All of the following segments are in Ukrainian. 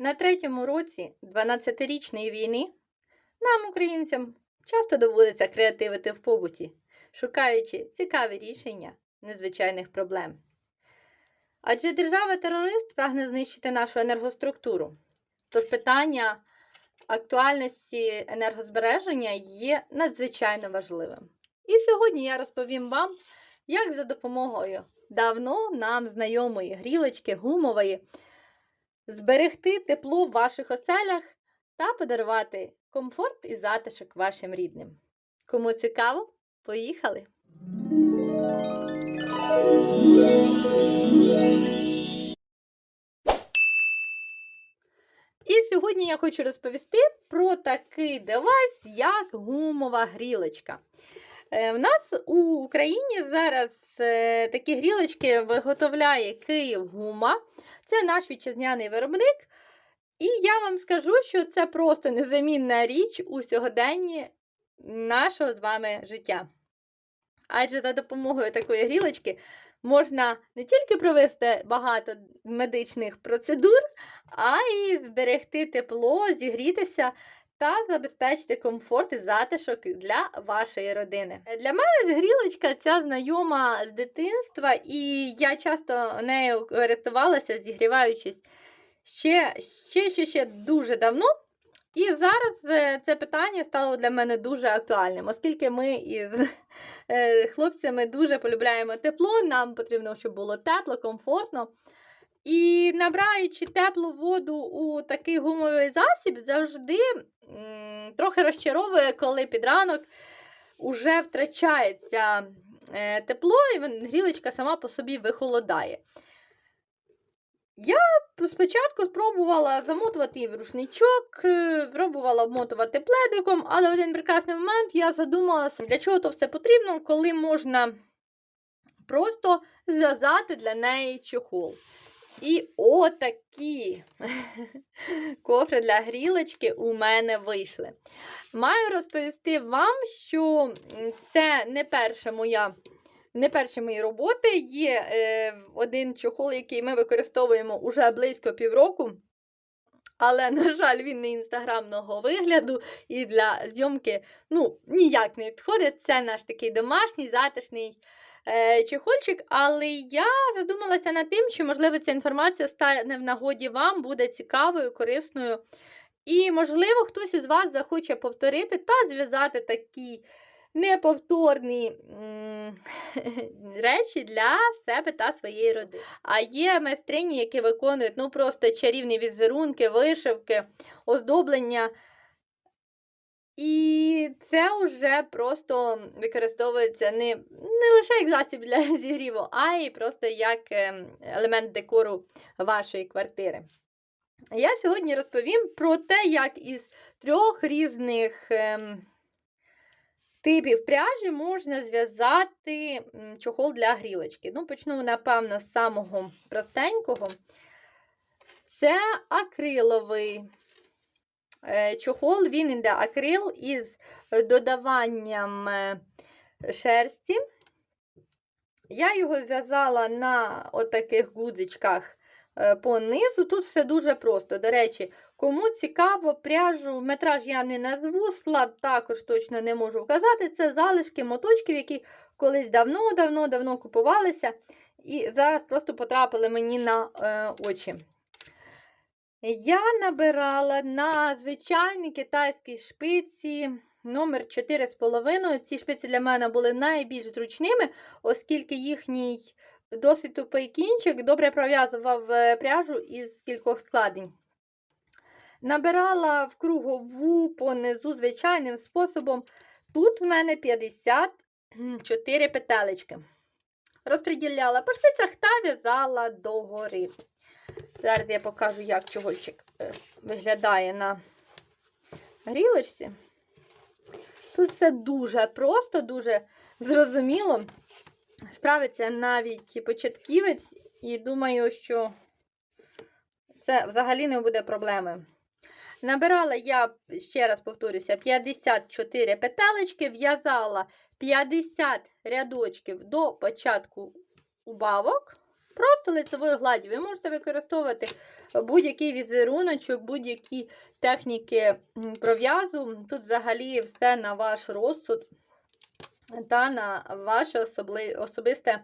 На третьому році 12-річної війни нам, українцям, часто доводиться креативити в побуті, шукаючи цікаві рішення незвичайних проблем. Адже держава-терорист прагне знищити нашу енергоструктуру. Тож питання актуальності енергозбереження є надзвичайно важливим. І сьогодні я розповім вам, як за допомогою давно нам знайомої грілочки гумової зберегти тепло в ваших оселях та подарувати комфорт і затишок вашим рідним. Кому цікаво, поїхали! І сьогодні я хочу розповісти про такий девайс, як гумова грілочка. Е, В нас у Україні зараз е, такі грілочки виготовляє Київ Гума. Це наш вітчизняний виробник. І я вам скажу, що це просто незамінна річ у сьогоденні нашого з вами життя. Адже за допомогою такої грілочки можна не тільки провести багато медичних процедур, а й зберегти тепло, зігрітися та забезпечити комфорт і затишок для вашої родини. Для мене грілочка ця знайома з дитинства, і я часто нею користувалася, зігріваючись ще, ще, ще, ще дуже давно. І зараз е, це питання стало для мене дуже актуальним, оскільки ми із е, хлопцями дуже полюбляємо тепло, нам потрібно, щоб було тепло, комфортно. І набираючи теплу воду у такий гумовий засіб, завжди м, трохи розчаровує, коли під ранок уже втрачається е, тепло, і грілочка сама по собі вихолодає. Я спочатку спробувала замотувати її в рушничок, е, пробувала обмотувати пледиком, але в один прекрасний момент я задумалася, для чого то все потрібно, коли можна просто зв'язати для неї чохол. І отакі кофри для грілочки у мене вийшли. Маю розповісти вам, що це не перша моя. Не перші мої роботи є е, один чохол, який ми використовуємо уже близько півроку. Але, на жаль, він не інстаграмного вигляду і для зйомки ну, ніяк не підходить. Це наш такий домашній, затишний чехольчик. Але я задумалася над тим, що, можливо, ця інформація стане в нагоді вам, буде цікавою, корисною. І, можливо, хтось із вас захоче повторити та зв'язати такі неповторні речі для себе та своєї родини. А є майстрині, які виконують ну, просто чарівні візерунки, вишивки, оздоблення. І це вже просто використовується не, не лише як засіб для зігріву, а й просто як ем, елемент декору вашої квартири. Я сьогодні розповім про те, як із трьох різних ем, типів пряжі можна зв'язати чохол для грілочки. Ну, почну, напевно, з самого простенького. Це акриловий чохол, він іде акрил із додаванням е, шерсті. Я його зв'язала на отаких гудзичках е, по низу. Тут все дуже просто. До речі, кому цікаво, пряжу, метраж я не назву, склад також точно не можу вказати. Це залишки моточків, які колись давно-давно-давно купувалися, і зараз просто потрапили мені на е, очі. Я набирала на звичайній китайській шпиці номер 4,5. Ці шпиці для мене були найбільш зручними, оскільки їхній досить тупий кінчик добре пров'язував е, пряжу із кількох складень. Набирала в кругову понизу звичайним способом. Тут в мене 54 петелечки. Розподіляла по шпицях та в'язала догори. Зараз я покажу, як чогольчик е, виглядає на грілочці. Тут все дуже просто, дуже зрозуміло. Справиться навіть початківець, і думаю, що це взагалі не буде проблеми. Набирала я, ще раз повторюся, 54 петелечки, в'язала 50 рядочків до початку убавок. Просто лицевою гладдю. Ви можете використовувати будь-який візеруночок, будь-які техніки пров'язу. Тут взагалі все на ваш розсуд та на ваше особли... особисте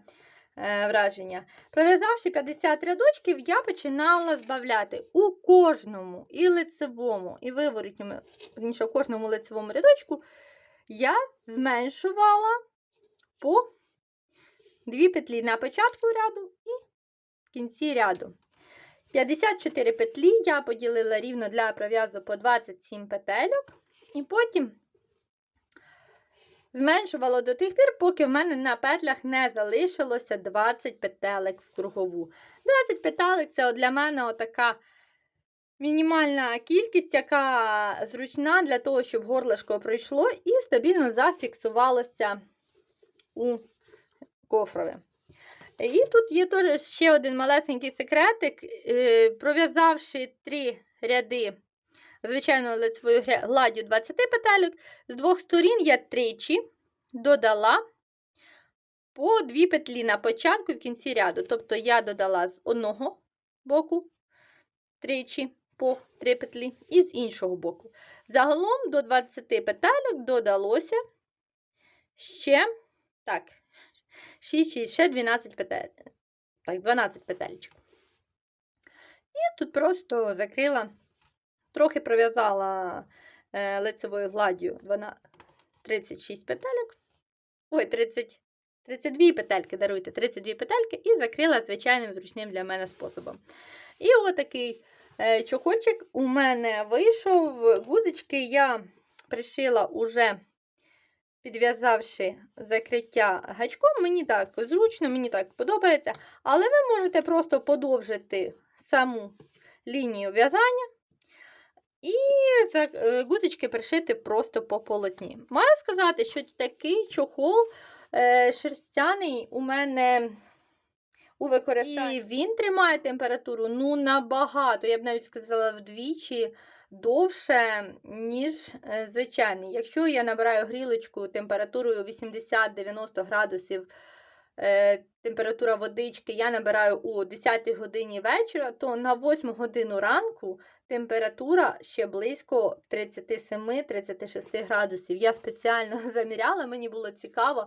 е, враження. Пров'язавши 50 рядочків, я починала збавляти у кожному і лицевому, і виворітньому, у кожному лицевому рядочку я зменшувала по дві петлі на початку ряду і в кінці ряду. 54 петлі я поділила рівно для пров'язу по 27 петельок, і потім зменшувала до тих пір, поки в мене на петлях не залишилося 20 петелек в кругову. 20 петелек це для мене така мінімальна кількість, яка зручна для того, щоб горлишко пройшло і стабільно зафіксувалося у кофрові. І тут є теж ще один малесенький секретик. Е, Пров'язавши три ряди звичайно лицевою гладдю 20 петельок, з двох сторін я тричі додала по дві петлі на початку і в кінці ряду. Тобто я додала з одного боку тричі по три петлі і з іншого боку. Загалом до 20 петельок додалося ще так, 6, 6, ще 12 петель. Так, 12 петелечок. І тут просто закрила, трохи пров'язала е, лицевою гладдю 12, 36 петельок. Ой, 30, 32 петельки, даруйте, 32 петельки, і закрила звичайним зручним для мене способом. І отакий е, чохольчик у мене вийшов. Гудзички я пришила уже підв'язавши закриття гачком, мені так зручно, мені так подобається. Але ви можете просто подовжити саму лінію в'язання і е, пришити просто по полотні. Маю сказати, що такий чохол е, шерстяний у мене у використанні. І він тримає температуру ну, набагато, я б навіть сказала, вдвічі довше, ніж е, звичайний. Якщо я набираю грілочку температурою 80-90 градусів, е, температура водички я набираю о 10 годині вечора, то на 8 годину ранку температура ще близько 37-36 градусів. Я спеціально заміряла, мені було цікаво.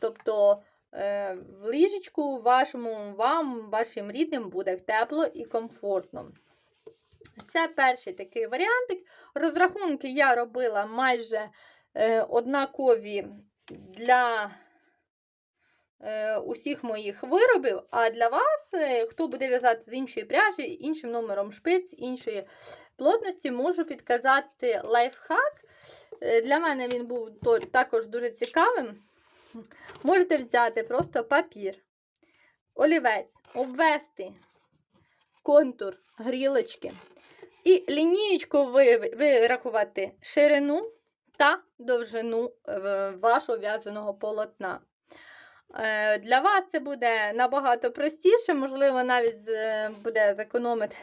Тобто в ліжечку вашому, вам, вашим рідним буде тепло і комфортно. Це перший такий варіантик. Розрахунки я робила майже е, однакові для е, усіх моїх виробів, а для вас, е, хто буде в'язати з іншої пряжі, іншим номером шпиць, іншої плотності, можу підказати лайфхак. Е, Для мене він був також дуже цікавим. Можете взяти просто папір, олівець, обвести контур грілочки і лінієчку вирахувати ширину та довжину е, вашого в'язаного полотна. Е, Для вас це буде набагато простіше, можливо, навіть буде зекономити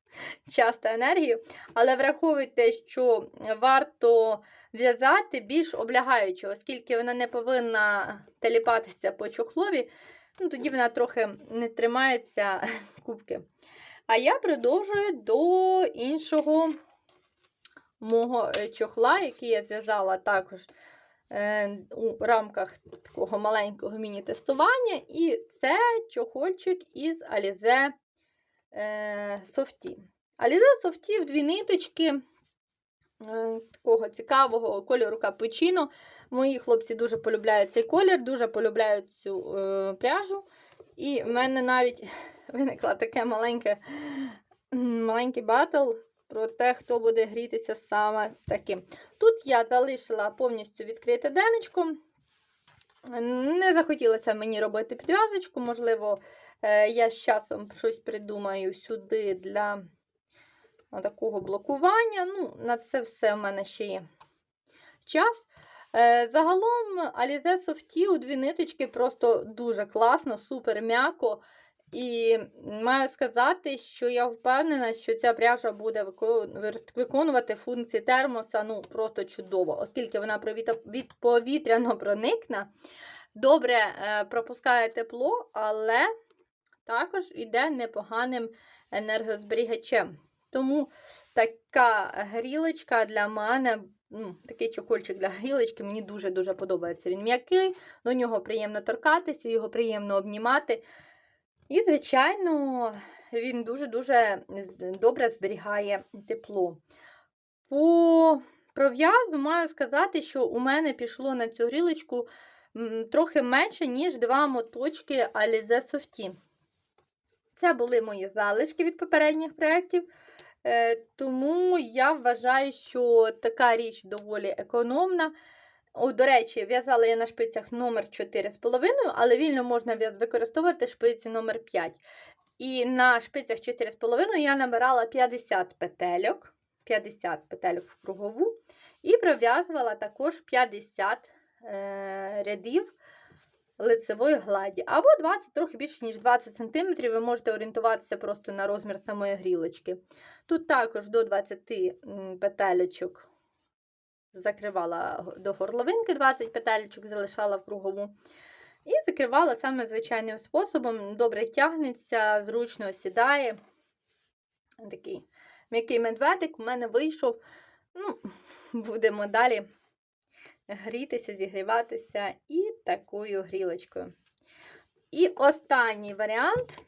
час та енергію, але враховуйте, що варто в'язати більш облягаючи, оскільки вона не повинна теліпатися по чохлові, ну, тоді вона трохи не тримається кубки. А я продовжую до іншого мого е, чохла, який я зв'язала також е, у рамках такого маленького міні-тестування. І це чохольчик із Alize е, Softy. Alize Softy в дві ниточки такого цікавого кольору капучино. Мої хлопці дуже полюбляють цей колір, дуже полюбляють цю е, пряжу. І в мене навіть виникла таке маленьке, маленький батл про те, хто буде грітися саме таким. Тут я залишила повністю відкрите денечко. Не захотілося мені робити підв'язочку, можливо, е, я з часом щось придумаю сюди для такого блокування. Ну, на це все в мене ще є час. Е, Загалом Alize Softy у дві ниточки просто дуже класно, супер м'яко. І маю сказати, що я впевнена, що ця пряжа буде виконувати функції термоса ну, просто чудово, оскільки вона повітряно проникна, добре е, пропускає тепло, але також йде непоганим енергозберігачем. Тому така грілочка для мене, ну, такий чокольчик для грілочки, мені дуже-дуже подобається. Він м'який, до нього приємно торкатися, його приємно обнімати. І, звичайно, він дуже-дуже добре зберігає тепло. По пров'язу маю сказати, що у мене пішло на цю грілочку трохи менше, ніж два моточки Alize Softy. Це були мої залишки від попередніх проєктів. Е, Тому я вважаю, що така річ доволі економна. О, до речі, в'язала я на шпицях номер 4,5, але вільно можна використовувати шпиці номер 5. І на шпицях 4,5 я набирала 50 петельок, 50 петельок в кругову, і пров'язувала також 50 е, рядів лицевої гладі. Або 20, трохи більше, ніж 20 см, ви можете орієнтуватися просто на розмір самої грілочки. Тут також до 20 петелечок закривала до горловинки, 20 петелечок залишала в кругову. І закривала саме звичайним способом. Добре тягнеться, зручно сідає. Такий м'який медведик у мене вийшов. Ну, будемо далі грітися, зігріватися і такою грілочкою. І останній варіант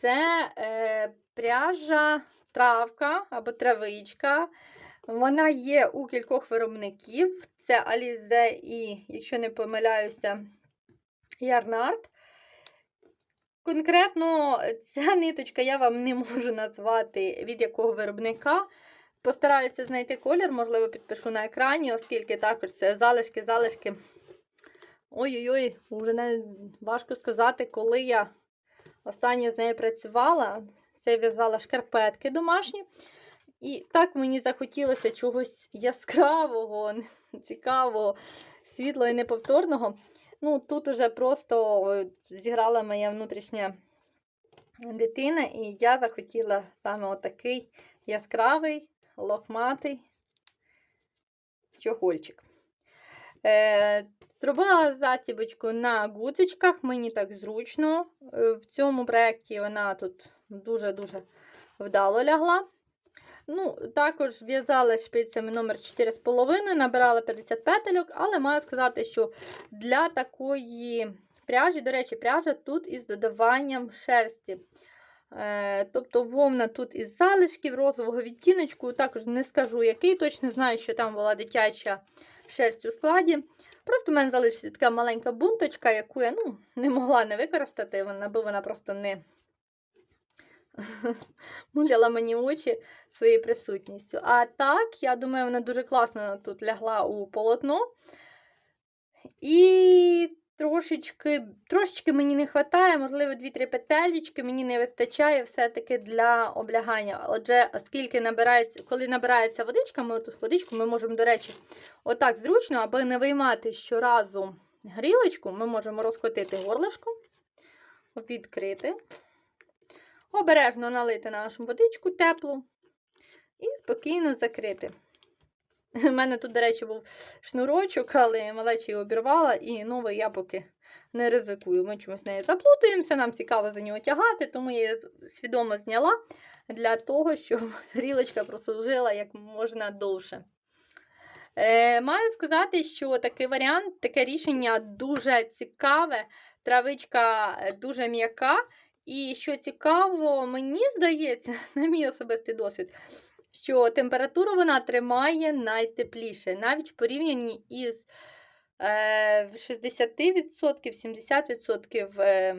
це е, пряжа травка або травичка. Вона є у кількох виробників. Це Alize і, якщо не помиляюся, Ярнард. Конкретно ця ниточка я вам не можу назвати від якого виробника. Постараюся знайти колір, можливо, підпишу на екрані, оскільки також це залишки, залишки. Ой-ой-ой, вже навіть важко сказати, коли я останнє з нею працювала. Це в'язала шкарпетки домашні. І так мені захотілося чогось яскравого, цікавого, світлого і неповторного. Ну, тут уже просто зіграла моя внутрішня дитина, і я захотіла саме отакий яскравий, лохматий чохольчик. Е, зробила застібочку на гудзичках, мені так зручно. Е, в цьому проєкті вона тут дуже-дуже вдало лягла. Ну, Також в'язала шпицями номер 4,5, набирала 50 петельок, але маю сказати, що для такої пряжі, до речі, пряжа тут із додаванням шерсті. Е, тобто вовна тут із залишків розового відтіночку, також не скажу який, точно знаю, що там була дитяча шерсть у складі. Просто в мене залишилася така маленька бунточка, яку я ну, не могла не використати, вона, бо вона просто не муляла мені очі своєю присутністю. А так, я думаю, вона дуже класно тут лягла у полотно. І трошечки, трошечки мені не вистачає, можливо, 2-3 петелечки мені не вистачає все-таки для облягання. Отже, оскільки набирається, коли набирається водичка, ми тут водичку ми можемо, до речі, отак зручно, аби не виймати щоразу грілочку, ми можемо розкотити горлишко, відкрити, обережно налити нашу водичку теплу і спокійно закрити. У мене тут, до речі, був шнурочок, але малечі його обірвала, і новий я поки не ризикую. Ми чомусь нею заплутаємося, нам цікаво за нього тягати, тому я її свідомо зняла для того, щоб грілочка прослужила як можна довше. Е, Маю сказати, що такий варіант, таке рішення дуже цікаве, травичка е, дуже м'яка. І що цікаво, мені здається, на мій особистий досвід, що температуру вона тримає найтепліше, навіть в порівнянні із е, 60%, 70% е,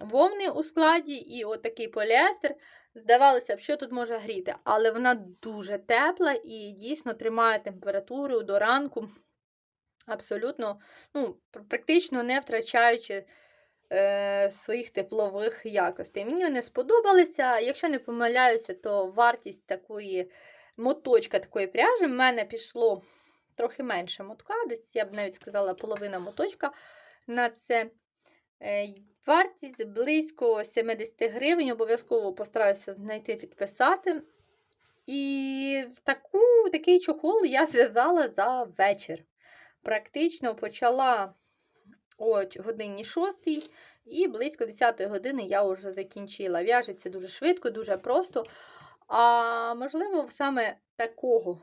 вовни у складі і отакий поліестер. Здавалося б, що тут може гріти, але вона дуже тепла і дійсно тримає температуру до ранку, абсолютно, ну, практично не втрачаючи е, своїх теплових якостей. Мені вони сподобалися. Якщо не помиляюся, то вартість такої моточка такої пряжі в мене пішло трохи менше мотка, десь я б навіть сказала половина моточка на це. Е, Вартість близько 70 гривень, обов'язково постараюся знайти підписати. І таку, такий чохол я зв'язала за вечір. Практично почала о годині 6 І близько 10 години я вже закінчила. В'яжеться дуже швидко, дуже просто. А можливо, саме такого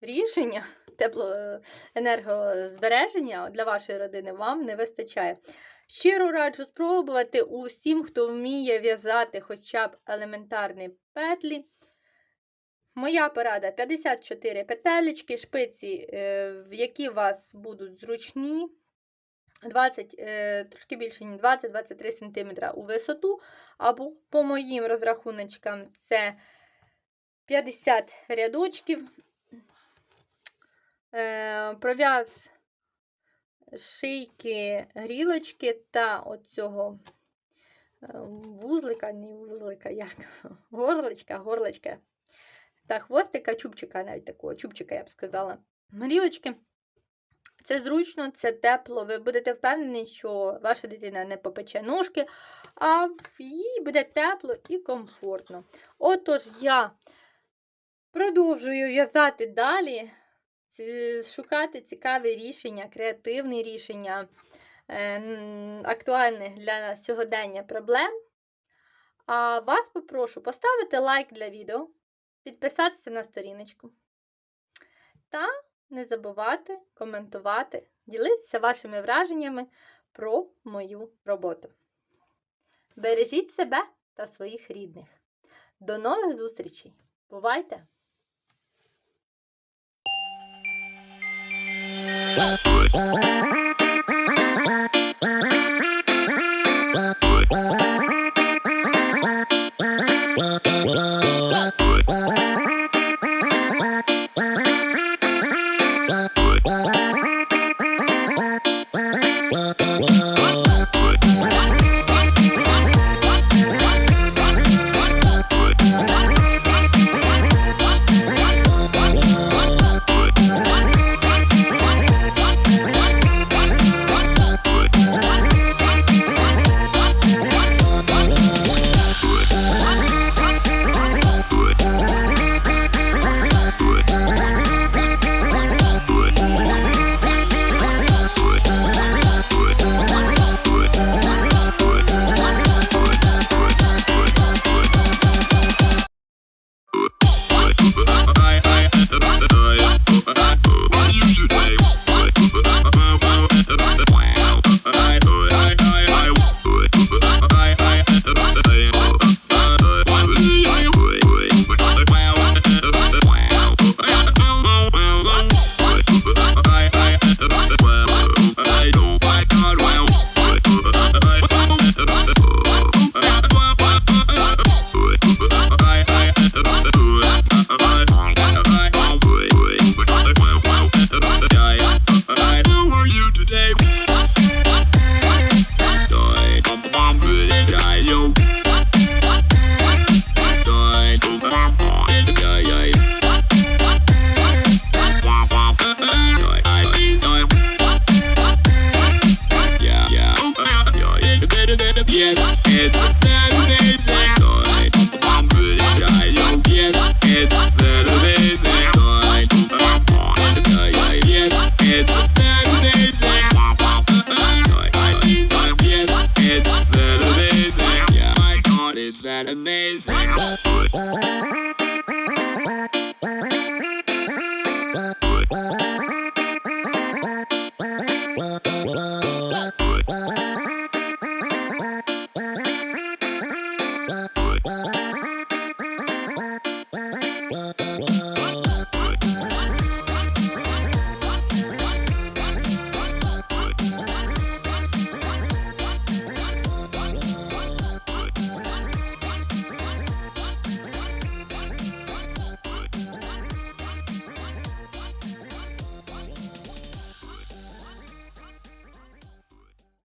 рішення теплоенергозбереження для вашої родини вам не вистачає. Щиро раджу спробувати усім, хто вміє в'язати хоча б елементарні петлі. Моя порада 54 петелечки, шпиці, е, які у вас будуть зручні. 20, е, трошки більше, ніж 20-23 см у висоту, або по моїм розрахуночкам це 50 рядочків. Е, Пров'яз шийки, грілочки та оцього е, вузлика, не вузлика, як горличка, горличка та хвостика, чубчика, навіть такого чубчика, я б сказала. Грілочки. Це зручно, це тепло. Ви будете впевнені, що ваша дитина не попече ножки, а їй буде тепло і комфортно. Отож, я продовжую в'язати далі, шукати цікаві рішення, креативні рішення, е, актуальних для сьогодення проблем. А вас попрошу поставити лайк для відео, підписатися на сторіночку та не забувати коментувати, ділитися вашими враженнями про мою роботу. Бережіть себе та своїх рідних. До нових зустрічей! Бувайте!